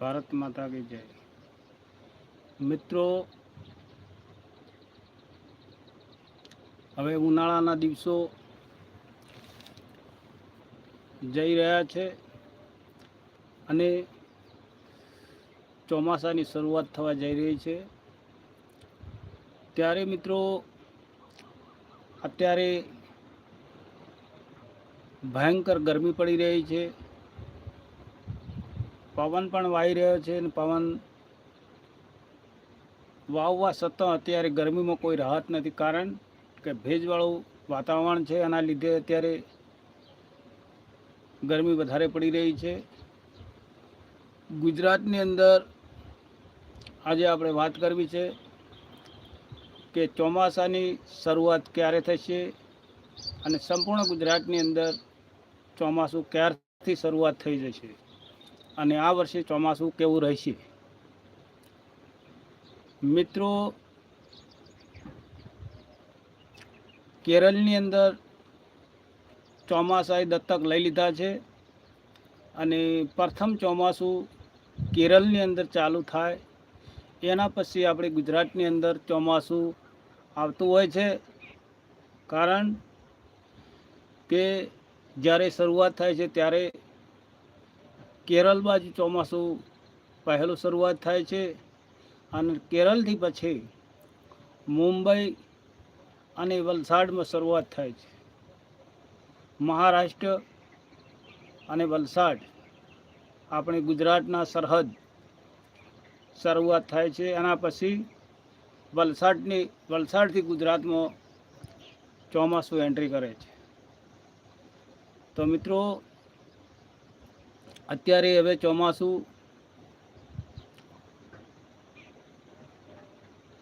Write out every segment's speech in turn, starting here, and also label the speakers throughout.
Speaker 1: ભારત માતા કી જય. મિત્રો, હવે ઉનાળાના દિવસો જઈ રહ્યા છે અને ચોમાસાની શરૂઆત થવા જઈ રહી છે. ત્યારે મિત્રો, અત્યારે ભયંકર ગરમી પડી રહી છે. પવન પણ વાઈ રહ્યો છે અને પવન વાવવા છતાં અત્યારે ગરમીમાં કોઈ રાહત નથી. કારણ કે ભેજવાળું વાતાવરણ છે, એના લીધે અત્યારે ગરમી વધારે પડી રહી છે. ગુજરાતની અંદર આજે આપણે વાત કરવી છે કે ચોમાસાની શરૂઆત ક્યારે થશે અને સંપૂર્ણ ગુજરાતની અંદર ચોમાસું ક્યારથી શરૂઆત થઈ જશે? અને આ વર્ષે ચોમાસું કેવું રહેશે? મિત્રો, કેરળની અંદર ચોમાસાએ દત્તક લઈ લીધા છે અને પ્રથમ ચોમાસું કેરળની અંદર ચાલુ થાય. એના પછી આપણે ગુજરાતની અંદર ચોમાસું આવતું હોય છે. કારણ કે જ્યારે શરૂઆત થાય છે ત્યારે કેરળ બાજુ ચોમાસું પહેલું શરૂઆત થાય છે અને કેરળથી પછી મુંબઈ અને વલસાડમાં શરૂઆત થાય છે. મહારાષ્ટ્ર અને વલસાડ આપણે ગુજરાતના સરહદ શરૂઆત થાય છે. એના પછી વલસાડની, વલસાડથી ગુજરાતમાં ચોમાસું એન્ટ્રી કરે છે. તો મિત્રો અત્યારે હવે ચોમાસું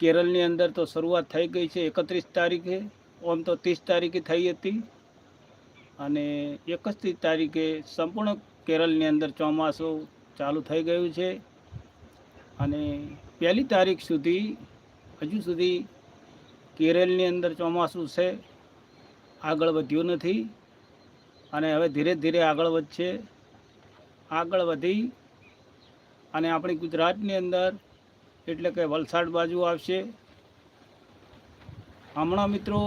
Speaker 1: કેરળની અંદર તો શરૂઆત થઈ ગઈ છે એકત્રીસ તારીખે, ઓમ તો ત્રીસ તારીખે થઈ હતી. અને એકત્રીસ તારીખે સંપૂર્ણ કેરળની અંદર ચોમાસું ચાલુ થઈ ગયું છે. અને પહેલી તારીખ સુધી, હજુ સુધી કેરળની અંદર ચોમાસું છે. આગળ વધ્યું નથી. અને હવે ધીરે ધીરે આગળ વધશે. આગળ વધી અને આપણી ગુજરાતની અંદર એટલે કે વલસાડ બાજુ આવશે. હમણાં મિત્રો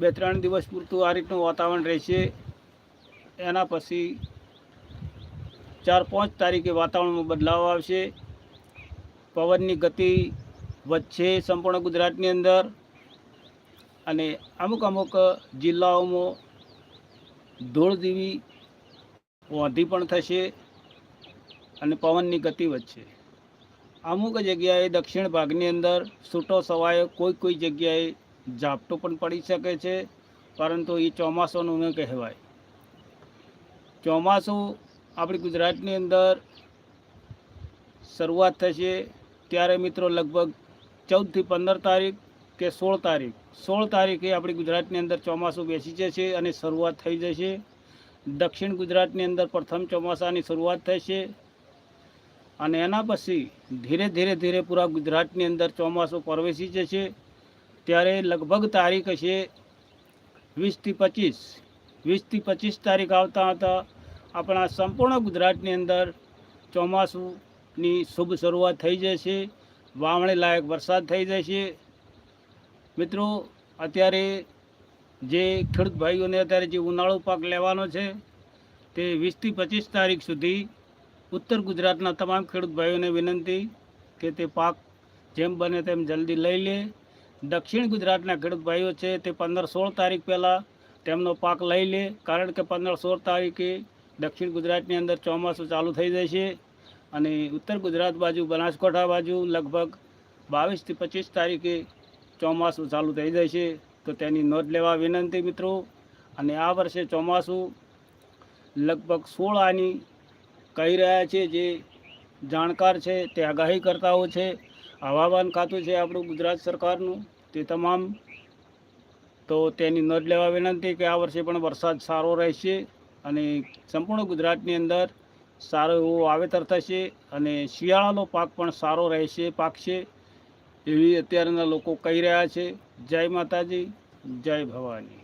Speaker 1: બે ત્રણ દિવસ પૂરતું આ રીતનું વાતાવરણ રહેશે. એના પછી ચાર પાંચ તારીખે વાતાવરણમાં બદલાવ આવશે. પવનની ગતિ વધશે સંપૂર્ણ ગુજરાતની અંદર. અને અમુક અમુક જિલ્લાઓમાં ધૂળ જેવી વધી પણ થશે અને પવનની ગતિ વધશે. અમુક જગ્યાએ દક્ષિણ ભાગની અંદર છૂટો સવાયો કોઈ કોઈ જગ્યાએ ઝાપટું પણ પડી શકે છે, પરંતુ એ ચોમાસાનું ન કહેવાય. ચોમાસું આપણી ગુજરાતની અંદર શરૂઆત થશે ત્યારે મિત્રો લગભગ ચૌદથી પંદર તારીખ કે સોળ તારીખ. સોળ તારીખે આપણી ગુજરાતની અંદર ચોમાસું બેસી જશે અને શરૂઆત થઈ જશે. દક્ષિણ ગુજરાતની અંદર પ્રથમ ચોમાસાની શરૂઆત થશે અને એના પછી ધીરે ધીરે ધીરે પૂરા ગુજરાતની અંદર ચોમાસું પ્રવેશી જશે ત્યારે લગભગ તારીખ હશે વીસથી પચીસ. વીસથી પચીસ તારીખ આવતા હતા આપણા સંપૂર્ણ ગુજરાતની અંદર ચોમાસુની શુભ શરૂઆત થઈ જશે વાવણી લાયક વરસાદ થઈ જશે મિત્રો, અત્યારે જે ખેડૂત ભાઈઓને અત્યારે જે ઉનાળુ પાક લેવાનો છે, તે વીસથી પચીસ તારીખ સુધી ઉત્તર ગુજરાતના તમામ ખેડૂત ભાઈઓને વિનંતી કે તે પાક જેમ બને તેમ જલ્દી લઈ લે. દક્ષિણ ગુજરાતના ખેડૂત ભાઈઓ છે, તે પંદર સોળ તારીખ પહેલાં તેમનો પાક લઈ લે, કારણ કે પંદર સોળ તારીખે દક્ષિણ ગુજરાતની અંદર ચોમાસું ચાલુ થઈ જશે અને ઉત્તર ગુજરાત બાજુ, બનાસકાંઠા બાજુ લગભગ બાવીસથી પચીસ તારીખે ચોમાસું ચાલુ થઈ જશે. તો તેની નોંધ લેવા વિનંતી મિત્રો. અને આ વર્ષે ચોમાસું લગભગ સોળ આની કહી રહ્યા છે, જે જાણકાર છે, તે આગાહી કરતાઓ છે. હવામાન ખાતું છે આપણું ગુજરાત સરકારનું, તે તમામ. તો તેની નોંધ લેવા વિનંતી કે આ વર્ષે પણ વરસાદ સારો રહેશે અને સંપૂર્ણ ગુજરાતની અંદર સારો એવો વાવેતર થશે અને શિયાળાનો પાક પણ સારો રહેશે, પાકશે. એવી અત્યારના લોકો કહી રહ્યા છે જય માતાજી જય ભવાની.